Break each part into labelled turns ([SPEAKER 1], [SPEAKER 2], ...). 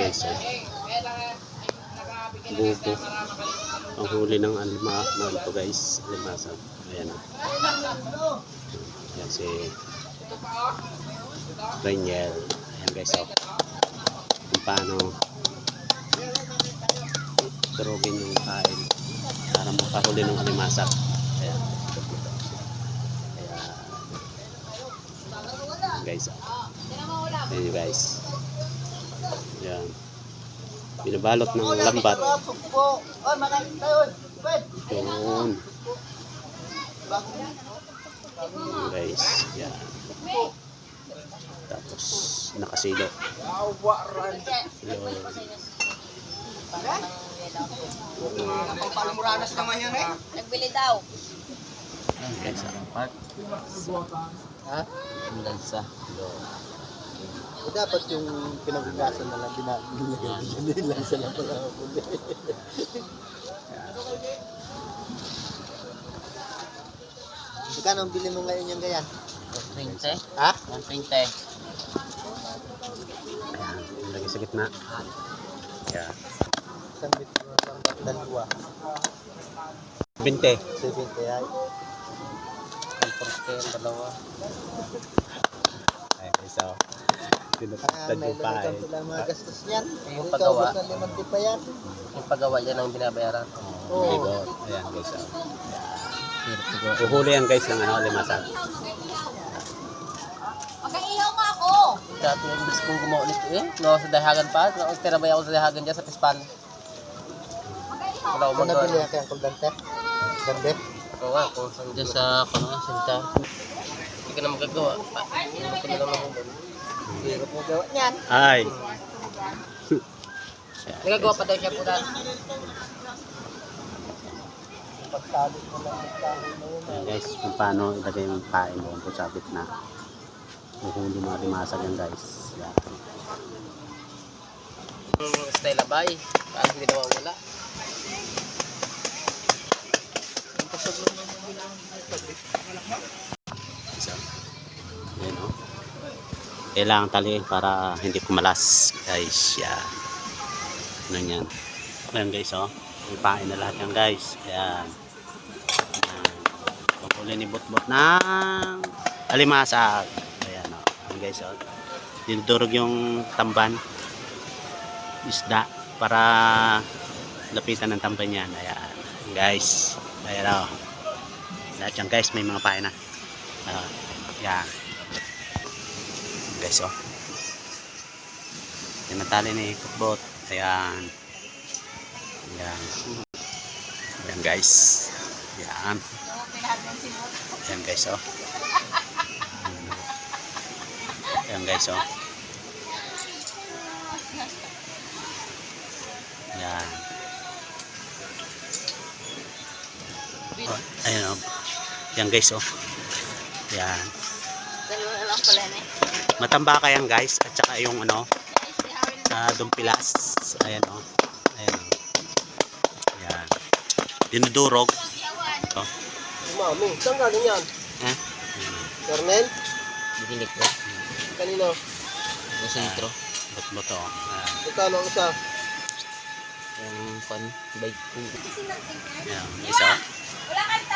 [SPEAKER 1] Oh. Buko. Ang huli ng ano to guys, alimasa. Ayan oh. Ayan si Raniel. Ayan guys oh. Kung paano turugin yung kain para makahuli ng alimasa. Ayan. Ayan. Guys oh. Ayan guys. Ayan. Binabalot ng lambat. Yun. Ayan, guys. Yan. Tapos nakasilo. Yun.
[SPEAKER 2] Palamuranas naman yan eh.
[SPEAKER 3] Nagbili daw.
[SPEAKER 1] Guys. ah.
[SPEAKER 2] Ha?
[SPEAKER 1] Ang lansa. Yun.
[SPEAKER 2] Dapat yung pinagagasan na lang binagay din lang sila pala. Magkano ang bili mo ngayon yung ganyan?
[SPEAKER 3] 20?
[SPEAKER 2] Ha?
[SPEAKER 3] 120.
[SPEAKER 1] Ayan. Lagi sa gitna. Yan.
[SPEAKER 2] Isang litro ng dalawa.
[SPEAKER 1] 20.
[SPEAKER 2] 70 ay.
[SPEAKER 1] Ang dalawa. Ayan, guys.
[SPEAKER 2] Ah, may
[SPEAKER 1] yung
[SPEAKER 2] sila mga gastos niyan.
[SPEAKER 3] Yung
[SPEAKER 2] Ikaw,
[SPEAKER 3] paggawa.
[SPEAKER 2] basta limang di pa yan.
[SPEAKER 3] Yung paggawa dyan ang binabayaran.
[SPEAKER 2] Oo.
[SPEAKER 1] Good. Ayan, guys. So, Uhuli yan guys ng ano, limasag.
[SPEAKER 4] Magkaihaw nga ako.
[SPEAKER 3] Dati yung bis kong gumawa nito eh. No, sa dahagan pa. No, tinabay ako sa dahagan dyan sa pispan. Wala
[SPEAKER 2] Ano
[SPEAKER 3] akong
[SPEAKER 2] nabili
[SPEAKER 3] magawa.
[SPEAKER 2] yan kaya kuldante? Gande?
[SPEAKER 3] Oo nga, kung saan dyan sa kanya, sinta. Hindi ka na magagawa. Pa, hindi ko na lang mahubog.
[SPEAKER 2] Hirap mo gawa niyan.
[SPEAKER 1] Ay.
[SPEAKER 3] Nagagawa pa daw siya po dahil.
[SPEAKER 2] Pagsalit mo lang yung kahoy na.
[SPEAKER 1] Ayan guys, kung paano ilagay yung pain mo kung sa gitna. Uhuli mga limasag yan guys. Yan.
[SPEAKER 3] Yung style abay. Parang hindi nawawala. Ang pasok lang
[SPEAKER 1] So, Kailangan taliin para hindi kumalas guys. Ano yan. Ayan guys o. May pain na lahat yan guys. Ayan. Pagkuli ni Botbot ng alimasag. Ayan o. Ayan guys o. Dinudurog yung tamban. Isda. Para lapitan ng tamban yan. Ayan. Guys. Ayan o. Lahat yan guys. May mga pain na. Yan. Guys, oh. Yan ang tali ni Putbot. Ayan. Ayan. Ayan, guys. Ayan. Ayan, guys, oh. Ayan, guys, oh. Ayan. Oh, ayan, oh. Ayan, guys, oh. Ayan.
[SPEAKER 4] Dalawa lang pala na eh.
[SPEAKER 1] Matambaka yan guys at saka yung ano uh, dumpilas. Ayan o. Oh. Ayan o. Ayan. Dinudurog. Ito.
[SPEAKER 2] Mami, saan galing yan?
[SPEAKER 1] Eh?
[SPEAKER 2] Cornel?
[SPEAKER 3] Didinig ko.
[SPEAKER 2] Kanino?
[SPEAKER 3] Sa litro.
[SPEAKER 1] Bot-boto. Ayan.
[SPEAKER 2] Magkano ang isa?
[SPEAKER 3] Yung pan, bike ko.
[SPEAKER 1] Ayan. O.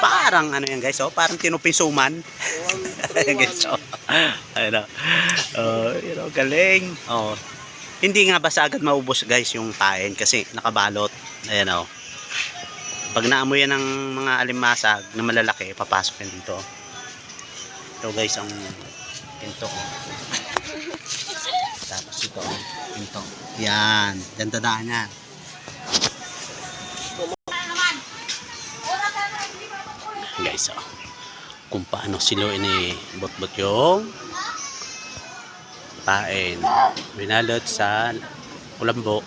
[SPEAKER 1] Parang ano yan guys o. Parang tinupisuman. Ayan guys o. Ayan o. Oh, yun o. Galing. Oh. Hindi nga basta agad maubos guys yung pain kasi nakabalot. Ayan o. Pag naamoy yan ng mga alimasag na malalaki, papasok yan dito. Ito guys ang pinto. oh. Tapos ito ang pinto. Yan. Yan dadaan yan. Guys, oh. Kung paano silo ini bot-bot yung pain. Binalot sa kulambo.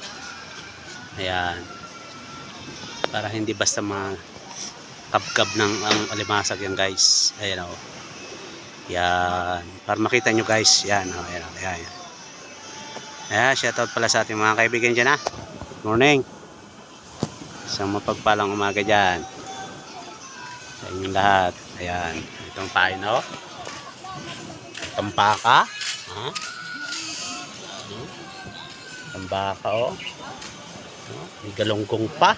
[SPEAKER 1] Ayan. Para hindi basta mga kabkab ng ang alimasag yan guys. Ayan oh. Yan. Para makita nyo guys. Yan oh. Ayan oh. Ayan. Ayan. Ayan. Shoutout pala sa ating mga kaibigan dyan ha. Morning. Isang mapagpalang umaga dyan. Sa inyong lahat. Ayan. Itong pain oh. Tampaka. Ha? Hmm? Tambaka oh. May galonggong pa.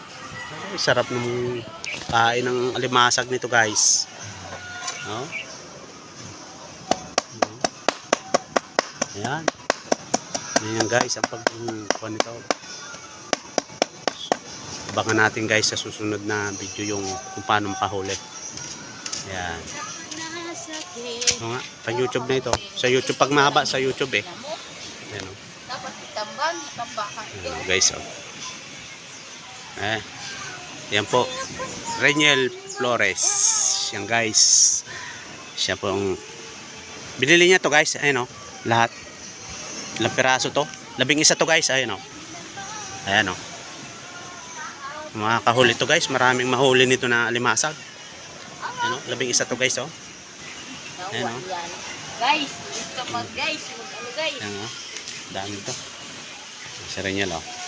[SPEAKER 1] Ay, sarap ng kain ng alimasag nito guys. Oh. Ayan. Ayan guys, ang pagkuhan nito. Abangan natin guys sa susunod na video yung kung paano makahuli. Ayan. Oo nga, sa YouTube na ito. Sa YouTube, pag mahaba sa YouTube eh. Ayan o.
[SPEAKER 4] Dapat itambang, itambakan.
[SPEAKER 1] Ayan, guys o. Eh. Yan po. Reniel Flores. Yan guys. Siya pong binili niya to guys. Ayan o. Lahat. Ilang piraso to? Labing isa to guys. Ayan o. Ayan o. Mga kahuli to guys. Maraming mahuli nito na limasag. Ayan o. Labing isa to guys o. Ayan, oh.
[SPEAKER 4] yan. Guys, gusto mag guys, mag ano guys.
[SPEAKER 1] Ayan o. Dami to. Sa Reniel o.